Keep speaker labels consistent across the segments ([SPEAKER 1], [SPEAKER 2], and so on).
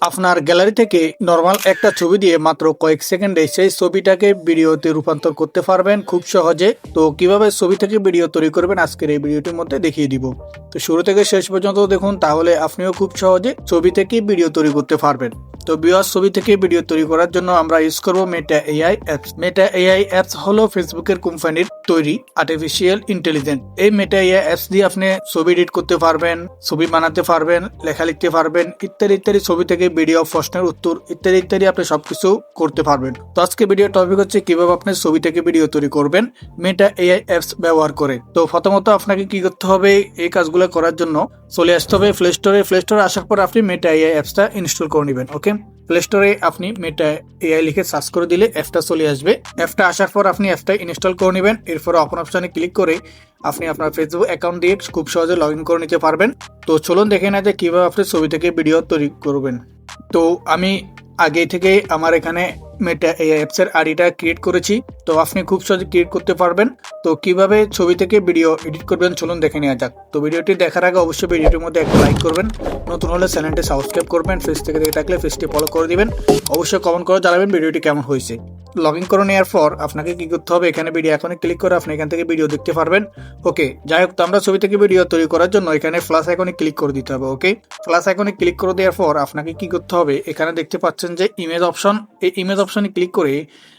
[SPEAKER 1] আপনার গ্যালারি থেকে নর্মাল একটা ছবি দিয়ে মাত্র কয়েক সেকেন্ডে সেই ছবিটাকে ভিডিওতে রূপান্তর করতে পারবেন খুব সহজে। তো কীভাবে ছবি থেকে ভিডিও তৈরি করবেন আজকের এই ভিডিওটির মধ্যে দেখিয়ে দিব। তো শুরু থেকে শেষ পর্যন্ত দেখুন, তাহলে আপনিও খুব সহজে ছবি থেকে ভিডিও তৈরি করতে পারবেন। তো বিওয়াস ছবি থেকে ভিডিও তৈরি করার জন্য আমরা ইউজ করব Meta AI apps Meta AI apps হলো ফেসবুকের কোম্পানির তৈরি আর্টিফিশিয়াল ইন্টেলিজেন্স এই মেটা অ্যাপস দিয়ে আপনি ছবি এডিট করতে পারবেন, ছবি বানাতে পারবেন, লেখা লিখতে পারবেন, ইত্যাদি ইত্যাদি ছবি থেকে ভিডিও প্রশ্নের উত্তর, ইত্যাদি ইত্যাদি আপনি সবকিছু করতে পারবেন। তো আজকে ভিডিও টপিক হচ্ছে কীভাবে আপনি ছবি থেকে ভিডিও তৈরি করবেন মেটা এআই অ্যাপস ব্যবহার করে। তো প্রথমত আপনাকে কি করতে হবে, এই কাজগুলো করার জন্য চলে আসতে হবে প্লে স্টোরে প্লে স্টোরে আসার পর আপনি মেটা এআই অ্যাপসটা ইনস্টল করে নেবেন ওকে প্লে স্টোরে আপনি মেটা এআই লিখে সার্চ করে দিলে অ্যাপটা চলে আসবে। অ্যাপটা আসার পর আপনি অ্যাপটা ইনস্টল করে নেবেন। এরপর অপন অপশনে ক্লিক করে আপনি আপনার ফেসবুক অ্যাকাউন্ট দিয়ে খুব সহজে লগ ইন করে নিতে পারবেন। তো চলুন দেখে না যে কীভাবে আপনি ছবি থেকে ভিডিও তৈরি করবেন। তো আমি আগে থেকে আমার এখানে মেটা এই অ্যাপসের আইডিটা ক্রিয়েট করেছি। তো আপনি খুব সহজে ক্রিয়েট করতে পারবেন। তো কীভাবে ছবি থেকে ভিডিও এডিট করবেন চলুন দেখে নেওয়া যাক। তো ভিডিওটি দেখার আগে অবশ্যই ভিডিওটির মধ্যে একটা লাইক করবেন। নতুন হলে চ্যানেলটি সাবস্ক্রাইব করবেন। ফেস থেকে দেখে থাকলে ফেসটি ফলো করে দিবেন। অবশ্যই কমেন্ট করে জানাবেন ভিডিওটি কেমন হয়েছে। লগ ইন করে নেওয়ার পর আপনাকে কি করতে হবে? এখানে ভিডিও এখনই ক্লিক করে আপনি এখান থেকে ভিডিও দেখতে পারবেন। ওকে যাই হোক, তো আমরা ছবি থেকে ভিডিও তৈরি করার জন্য এখানে প্লাস আইকনে ক্লিক করে দিতে হবে ওকে প্লাস আইকনে ক্লিক করে দেওয়ার পর আপনাকে কি করতে হবে? এখানে দেখতে পাচ্ছেন যে ইমেজ অপশন এই ইমেজ অপশনে ক্লিক করে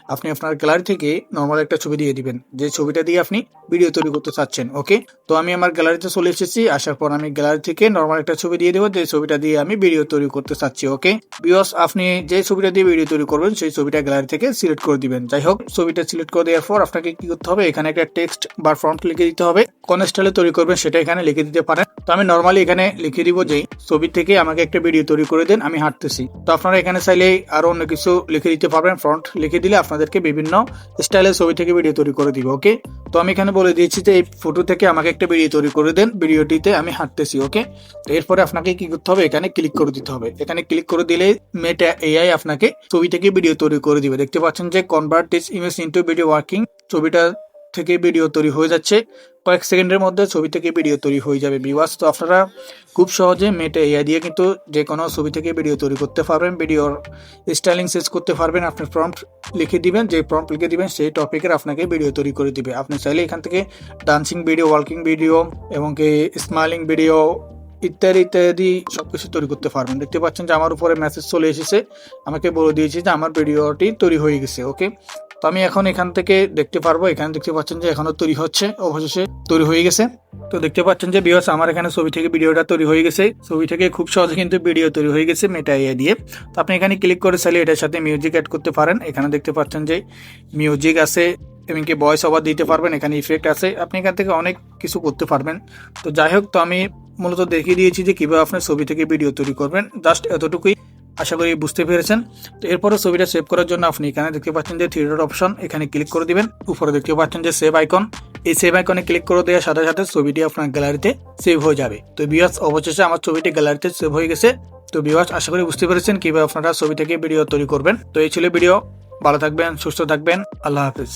[SPEAKER 1] আপনি আপনার গ্যালারি থেকে নর্মাল একটা ছবি দিয়ে দিবেন। যে ছবিটা দিয়ে আপনি ভিডিও তৈরি করতে চাচ্ছেন ওকে তো আমি আমার গ্যালারিতে চলে এসেছি, আসার পর আমি গ্যালারি থেকে নর্মাল একটা ছবি দিয়ে দেবো, যে ছবিটা দিয়ে আমি ভিডিও তৈরি করতে চাচ্ছি ওকে বিকজ আপনি যে ছবিটা দিয়ে ভিডিও তৈরি করবেন, সেই ছবিটা গ্যালারি থেকে সিলেক্ট করে দিবেন। যাই হোক, ছবিটা সিলেক্ট করে দেওয়ার পর আপনাকে কি করতে হবে? এখানে একটা টেক্সট বা ফ্রন্ট লিখে দিতে হবে। কোন স্টাইলে তৈরি করবেন সেটা এখানে লিখে দিতে পারেন। তো আমি নর্মালি এখানে লিখে দিব যে ছবি থেকে আমাকে একটা ভিডিও তৈরি করে দেন, আমি হাঁটতেছি। তো আপনারা এখানে চাইলে আরও অন্য কিছু লিখে দিতে পারবেন। ফ্রন্ট লিখে দিলে আপনাদেরকে বিভিন্ন স্টাইলের ছবি থেকে ভিডিও তৈরি করে দিব ওকে তো আমি এখানে বলে দিয়েছি যে এই ফটো থেকে আমাকে একটা ভিডিও তৈরি করে দেন ভিডিওটিতে আমি হাঁটতেছি ওকে তো এরপরে আপনাকে কি করতে হবে? এখানে ক্লিক করে দিতে হবে। এখানে ক্লিক করে দিলে মেটা এআই আপনাকে ছবি থেকে ভিডিও তৈরি করে দিবে। দেখতে পাচ্ছেন যে convert this image into video working ছবিটা থেকে ভিডিও তৈরি হয়ে যাচ্ছে। কয়েক সেকেন্ডের মধ্যে ছবি থেকে ভিডিও তৈরি হয়ে যাবে বিওয়াস তো আপনারা খুব সহজে মেটে এআই দিয়ে কিন্তু যে কোনো ছবি থেকে ভিডিও তৈরি করতে পারবেন। ভিডিওর স্টাইলিং সেট করতে পারবেন। আপনি প্রম্পট লিখে দিবেন। যে প্রম্পট লিখে দিবেন, সেই টপিকের আপনাকে ভিডিও তৈরি করে দিবে। আপনি চাইলে এখান থেকে ডান্সিং ভিডিও ওয়ার্কিং ভিডিও এবং কি স্মাইলিং ভিডিও ইত্যাদি ইত্যাদি সবকিছু তৈরি করতে পারবেন। দেখতে পাচ্ছেন যে আমার উপরে মেসেজ চলে এসেছে। আমাকে বলে দিয়েছে যে আমার ভিডিওটি তৈরি হয়ে গেছে। ওকে তো আমি এখন এখান থেকে দেখতে পারব, এখানে দেখতে পাচ্ছেন যে এখনও তৈরি হচ্ছে, অবশেষে তৈরি হয়ে গেছে। তো দেখতে পাচ্ছেন যে বিহস আমার এখানে ছবি থেকে ভিডিওটা তৈরি হয়ে গেছে। ছবি থেকে খুব সহজে কিন্তু ভিডিও তৈরি হয়ে গেছে মেটা ইয়ে দিয়ে। তো আপনি এখানে ক্লিক করে চাইলে এটার সাথে মিউজিক অ্যাড করতে পারেন। এখানে দেখতে পাচ্ছেন যে মিউজিক আছে এমনকি ভয়েস ওভার দিতে পারবেন, এখানে ইফেক্ট আছে। আপনি এখান থেকে অনেক কিছু করতে পারবেন। তো যাই হোক, তো আমি মূলত দেখিয়ে দিয়েছি যে কীভাবে আপনার ছবি থেকে ভিডিও তৈরি করবেন। জাস্ট এতটুকুই। আশা করি বুঝতে পেরেছেন। তো এরপরে ছবিটা সেভ করার জন্য আপনি এখানে দেখতে পাচ্ছেন যে থ্রিডর অপশন এখানে ক্লিক করে দিবেন। উপরে দেখতে পাচ্ছেন যে সেভ আইকন এই সেভ আইকনে ক্লিক করে দেওয়ার সাথে সাথে ছবিটি আপনার গ্যালারিতে সেভ হয়ে যাবে। তো বিয়াস অবশেষে আমার ছবিটি গ্যালারিতে সেভ হয়ে গেছে। তো বিয়াস আশা করি বুঝতে পেরেছেন কীভাবে আপনারা ছবি থেকে ভিডিও তৈরি করবেন। তো এই ছিল ভিডিও ভালো থাকবেন, সুস্থ থাকবেন। আল্লাহ হাফিজ।